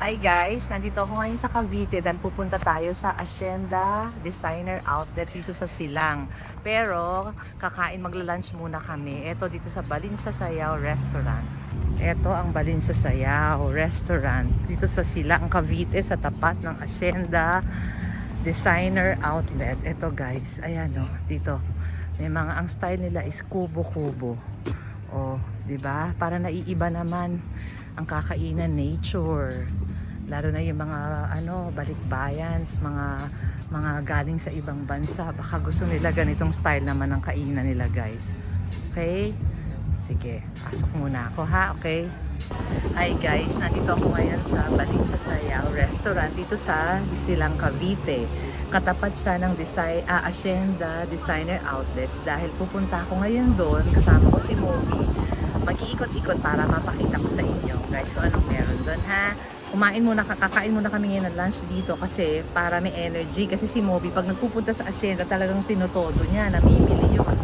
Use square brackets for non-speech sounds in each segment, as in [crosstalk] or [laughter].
Hi guys, nandito ako ngayon sa Cavite dahil pupunta tayo sa Hacienda Designer Outlet dito sa Silang. Pero kakain magla-lunch muna kami. Ito dito sa Balinsa Sayaw Restaurant. Ito ang Balinsa Sayaw Restaurant dito sa Silang, Cavite sa tapat ng Hacienda Designer Outlet. Ito guys, ayan o, dito. May mga ang style nila is kubo-kubo. Oh, 'di ba? Para naiiba naman ang kakainan nature. Lalo na yung mga ano, balikbayans, mga mga galing sa ibang bansa. Baka gusto nila ganitong style naman ang kainan nila, guys. Okay? Sige, pasok muna ako ha, okay? Hi guys, nandito ako ngayon sa Balinsa Sayaw Restaurant dito sa Silang Cavite. Katapat siya ng design, ah, Hacienda Designer Outlets dahil pupunta ako ngayon doon kasama ko si Moby. Mag-iikot-ikot para mapakita ko sa inyo guys so anong meron doon ha. Kumain muna, kakakain muna kami ngayon ng lunch dito kasi para may energy. Kasi si Moby pag nagpupunta sa Hacienda talagang tinotodo niya, namimili yun.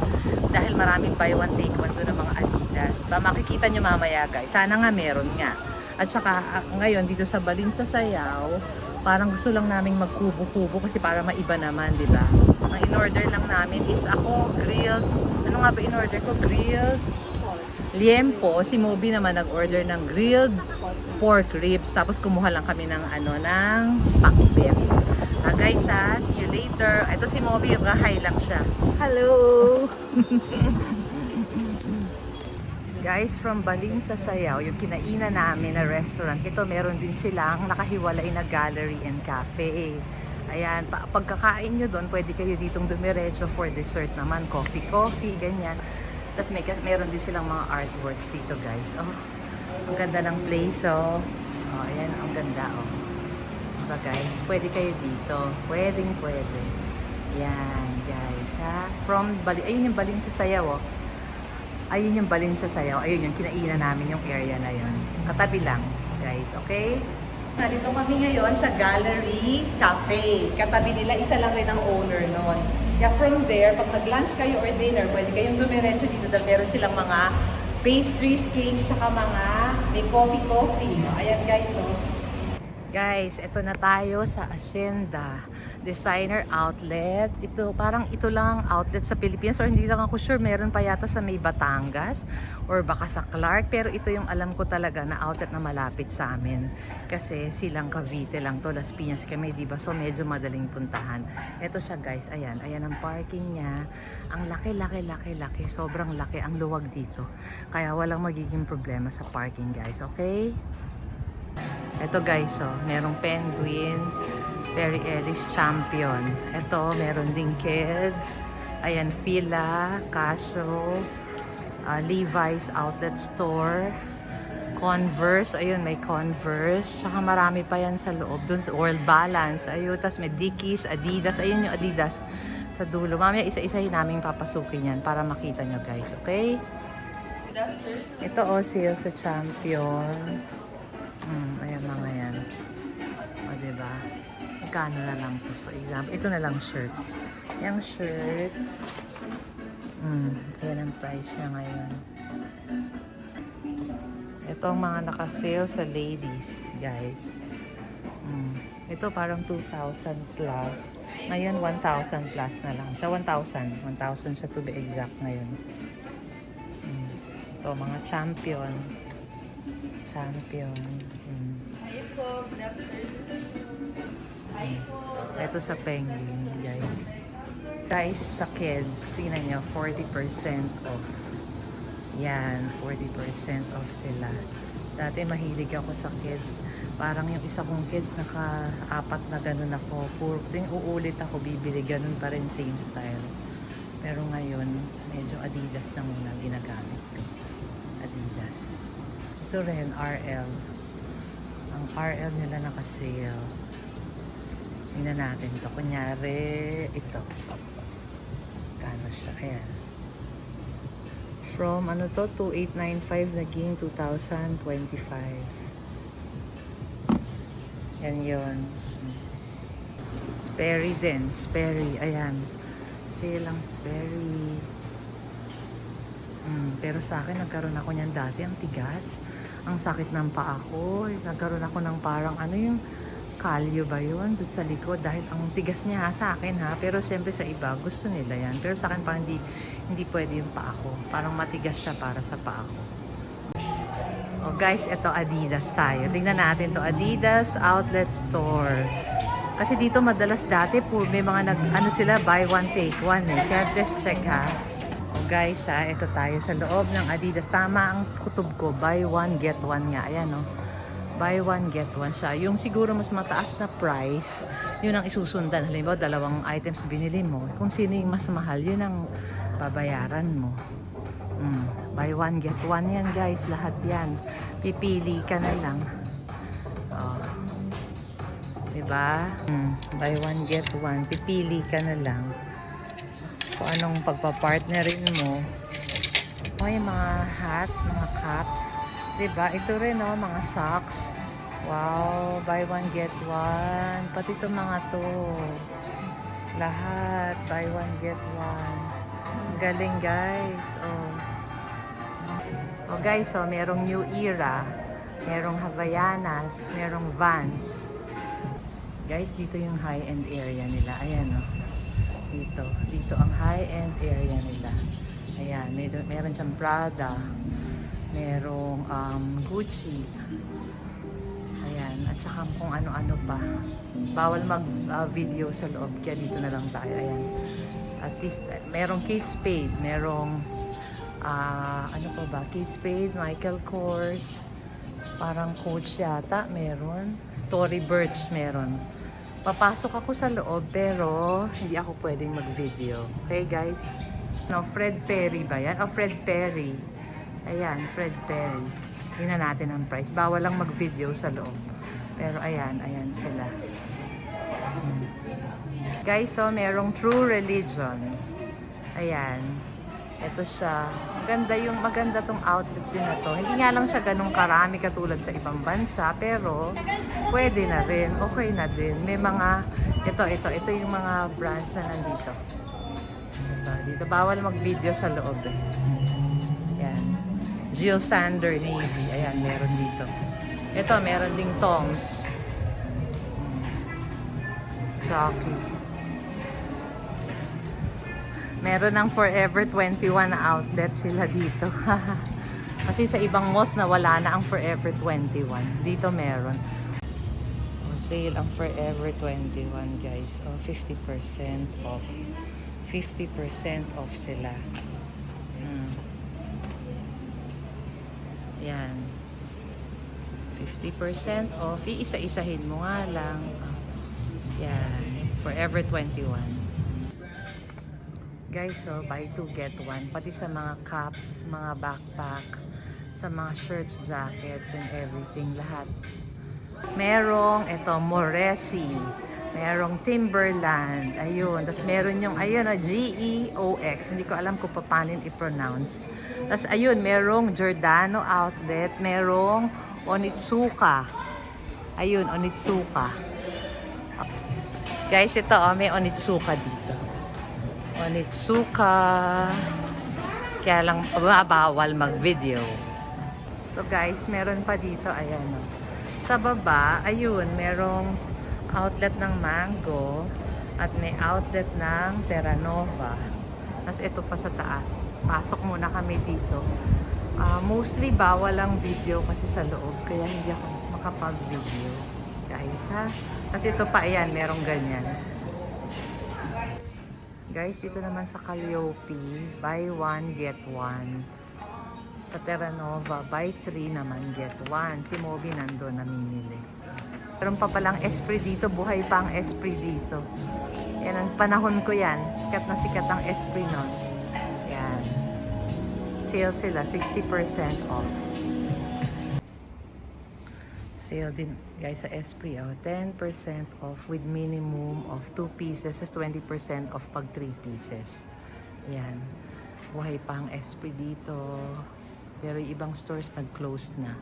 Dahil maraming buy one take one doon ng mga Adidas. Ba, makikita nyo mamaya guys. Sana nga meron nga. At saka ah, ngayon dito sa Balinsa Sayaw, parang gusto lang naming magkubo-kubo kasi para maiba naman, di ba? Ang in-order lang namin is ako grilled, ano nga ba in-order ko? Grilled liempo. Si Moby naman nag-order ng grilled pork ribs. Tapos kumuha lang kami ng ano, ng pakbet. Ah, guys ha, see you later. Ito si Moby, hi lang siya. Hello! [laughs] Guys, from Baling sa Sayaw, yung kinainan namin na restaurant, ito meron din silang nakahiwalay na gallery and cafe. Ayan, pa pagkakain nyo doon, pwede kayo ditong dumiretso for dessert naman, coffee, coffee, ganyan. Tapos may, meron din silang mga artworks dito guys. Oh, ang ganda ng place oh. Oh, ayan, ang ganda oh. Diba guys, pwede kayo dito. Pwedeng pwede. Yan guys ha. From Bali, ayun yung Baling sa Sayaw oh. Ayun yung Balin sa Sayaw. Ayun yung kinainan namin yung area na yun. Katabi lang, guys. Okay? Narito kami ngayon sa Gallery Cafe. Katabi nila, isa lang rin ang owner nun. Kaya from there, pag nag-lunch kayo or dinner, pwede kayong dumiretso dito dahil meron silang mga pastries, cakes, tsaka mga may coffee-coffee. Ayan guys, oh. Guys, ito na tayo sa Hacienda Designer Outlet. Ito, parang ito lang ang outlet sa Pilipinas or hindi lang ako sure. Meron pa yata sa may Batangas or baka sa Clark. Pero ito yung alam ko talaga na outlet na malapit sa amin. Kasi silang Cavite lang to. Las Piñas kami, di ba? So medyo madaling puntahan. Ito siya guys. Ayan. Ayan ang parking niya. Ang laki, laki, laki, laki. Sobrang laki ang luwag dito. Kaya walang magiging problema sa parking guys. Okay? Ito guys, oh, merong penguin, Perry Ellis Champion. Ito, meron ding kids. Ayan, Fila, Casio, uh, Levi's Outlet Store, Converse. Ayun, may Converse. Tsaka marami pa yan sa loob. Doon sa World Balance. Ayun, tas may Dickies, Adidas. Ayun yung Adidas sa dulo. Mamaya isa-isahin namin papasukin yan para makita nyo guys. Okay? Ito oh, sale sa Champion. Hmm, ayan mga yan. O, diba? Magkano na lang to? For example, ito na lang shirt. Yung shirt, hmm, ayan ang price niya ngayon. Ito ang mga naka-sale sa ladies, guys. Hmm. Ito parang 2,000 plus. Ngayon, 1,000 plus na lang. Siya 1,000. 1,000 siya to be exact ngayon. Hmm. Ito, mga champion. Champion. Ito sa penguin, guys. Guys, sa kids, tingnan nyo, 40% off. Yan, 40% off sila. Dati mahilig ako sa kids. Parang yung isa kong kids, naka-apat na ganun ako. Puro, ting uulit ako, bibili ganun pa rin, same style. Pero ngayon, medyo Adidas na muna ginagamit ko. Adidas. Ito rin, RL. Ang RL nila naka-sale. Tingnan natin to. Kunyari, ito. Kano siya? Ayan. From ano to, 2895 naging 2025. Yan yun. Sperry din. Sperry. Ayan. Sale ang Sperry. Mm, pero sa akin, nagkaroon ako niyan dati. Ang tigas. Ang sakit ng paa ko. Nagkaroon ako ng parang ano yung kalyo ba yun? Doon sa likod? Dahil ang tigas niya ha, sa akin ha. Pero siyempre sa iba gusto nila yan. Pero sa akin parang hindi, hindi pwede yung paa ko. Parang matigas siya para sa paa ko. Oh guys ito Adidas tayo. Tingnan natin to. Adidas outlet store. Kasi dito madalas dati po may mga nag ano sila buy one take one eh. Kaya let's check ha. Oh guys ha ito tayo sa loob ng Adidas. Tama ang kutob ko. Buy one get one nga. Ayan oh buy one get one siya. Yung siguro mas mataas na price, yun ang isusundan. Halimbawa, dalawang items binili mo. Kung sino yung mas mahal, yun ang babayaran mo. Mm. Buy one get one yan guys. Lahat yan. Pipili ka na lang. Oh. Diba? Mm. Buy one get one. Pipili ka na lang. Kung anong pagpapartnerin mo. O yung mga hat, mga caps. Diba? Ito rin, oh, mga socks. Wow, buy one, get one. Pati itong mga to. Lahat, buy one, get one. Galing, guys. Oh. Oh, guys, oh, merong New Era. Merong Havaianas. Merong Vans. Guys, dito yung high-end area nila. Ayan, oh. Dito. Dito ang high-end area nila. Ayan, may, meron siyang Prada merong um, Gucci. Ayan, at saka kung ano-ano pa. Bawal mag-video sa loob, kaya dito na lang tayo. Ayan. At least, eh, merong Kate Spade, merong ah, ano pa ba? Kate Spade, Michael Kors, parang Coach yata, meron. Tory Burch, meron. Papasok ako sa loob, pero hindi ako pwedeng mag-video. Okay, guys? No, Fred Perry ba yan? Oh, Fred Perry. Ayan, Fred Perry. Tingnan natin ang price. Bawal lang mag-video sa loob. Pero ayan, ayan sila. Hmm. Guys, so merong True Religion. Ayan. Ito siya. Maganda yung maganda tong outfit din na to. Hindi nga lang siya ganun karami katulad sa ibang bansa, pero pwede na rin. Okay na din. May mga ito, ito, ito yung mga brands na nandito. Ito, dito bawal mag-video sa loob. Eh. Jill Sander Navy. Ayan, meron dito. Ito, meron ding Toms. Chucky. Meron ng Forever 21 na outlet sila dito. [laughs] Kasi sa ibang malls na wala na ang Forever 21. Dito meron. Sale ang Forever 21 guys. Oh, 50% off. 50% off sila. Yan. 50% off. Iisa-isahin mo nga lang. Yan. Forever 21. Guys, so buy two get one. Pati sa mga caps, mga backpack, sa mga shirts, jackets, and everything. Lahat. Merong, ito, Moresi. Merong Timberland. Ayun. Tapos meron yung, ayun, oh, G-E-O-X. Hindi ko alam kung paano i-pronounce. Tapos ayun, merong Giordano outlet. Merong Onitsuka. Ayun, Onitsuka. Guys, ito, oh, may Onitsuka dito. Onitsuka. Kaya lang, bawal mag-video. So guys, meron pa dito, ayan o. Sa baba, ayun, merong outlet ng Mango at may outlet ng Terranova. Tapos ito pa sa taas. Pasok muna kami dito. Ah, mostly bawal ang video kasi sa loob, kaya hindi ako makapag-video. Guys, ha? Kasi ito pa, ayan, merong ganyan. Guys, dito naman sa Calliope, buy one, get one. Sa Terranova, buy three naman, get one. Si Moby nandun namimili. Meron pa palang Esprit dito, buhay pa ang Esprit dito. Yan, ang panahon ko yan. Sikat na sikat ang Esprit nun. Yan. Sale sila, 60% off. Sale din guys sa Esprit oh, 10% off with minimum of 2 pieces as 20% off pag 3 pieces. Ayan. Buhay pa ang Esprit dito. Pero ibang stores nag-close na.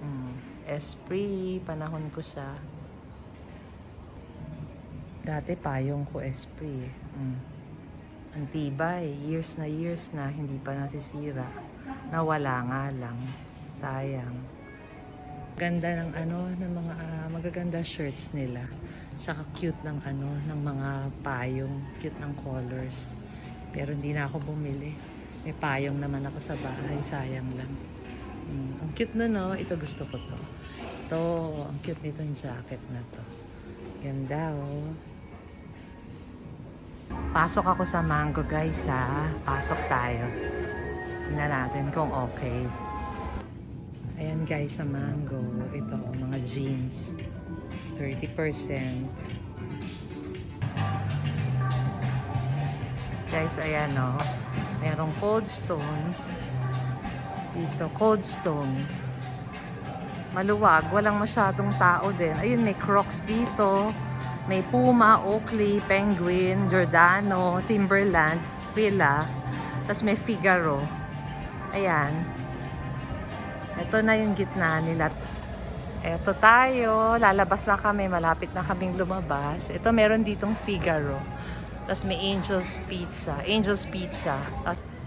Mm. Esprit, panahon ko siya. Dati payong ko Esprit. Mm. Ang tibay, years na years na, hindi pa nasisira. Nawala nga lang. Sayang. Ganda ng ano, ng mga ah, magaganda shirts nila. Tsaka cute ng ano, ng mga payong. Cute ng colors. Pero hindi na ako bumili. May payong naman ako sa bahay. Sayang lang. Mm, ang cute na no. Ito gusto ko to. Ito, ang cute nitong jacket na to. Ganda oh. Pasok ako sa Mango guys ha. Pasok tayo. Tingnan natin kung okay. Ayan guys sa Mango. Ito mga jeans. 30%. Guys, ayan o. Merong cold stone. Dito, cold stone. Maluwag. Walang masyadong tao din. Ayun, may Crocs dito. May Puma, Oakley, Penguin, Giordano, Timberland, Fila. Tapos may Figaro. Ayan. Ito na yung gitna nila. Ito tayo. Lalabas na kami. Malapit na kaming lumabas. Ito meron ditong Figaro. Tapos may Angel's Pizza. Angel's Pizza. At-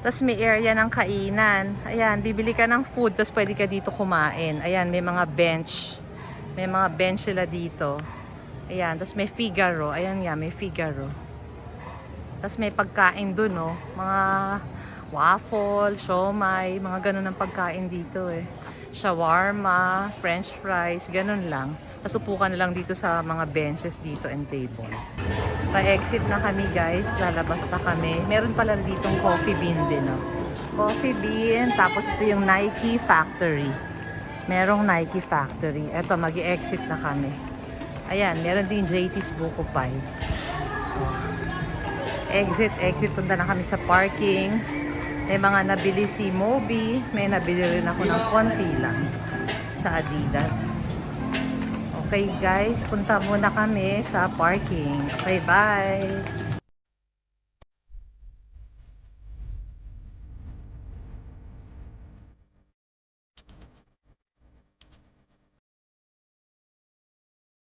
Tapos may area ng kainan. Ayan, bibili ka ng food. Tapos pwede ka dito kumain. Ayan, may mga bench. May mga bench sila dito. Ayan, tapos may Figaro. Ayan nga, may Figaro. Tapos may pagkain dun, no? Mga waffle, siomay, mga ganun ang pagkain dito eh. Shawarma, french fries, ganun lang. Tapos na lang dito sa mga benches dito and table. Pa-exit na kami guys, lalabas na kami. Meron pala ditong coffee bean din, no? Coffee bean, tapos ito yung Nike Factory. Merong Nike Factory. Eto, mag exit na kami. Ayan, meron din JT's Buko Pie. Exit, exit. Punta na kami sa parking. May mga nabili si Moby. May nabili rin ako ng konti lang sa Adidas. Okay guys, punta muna kami sa parking. Okay, bye!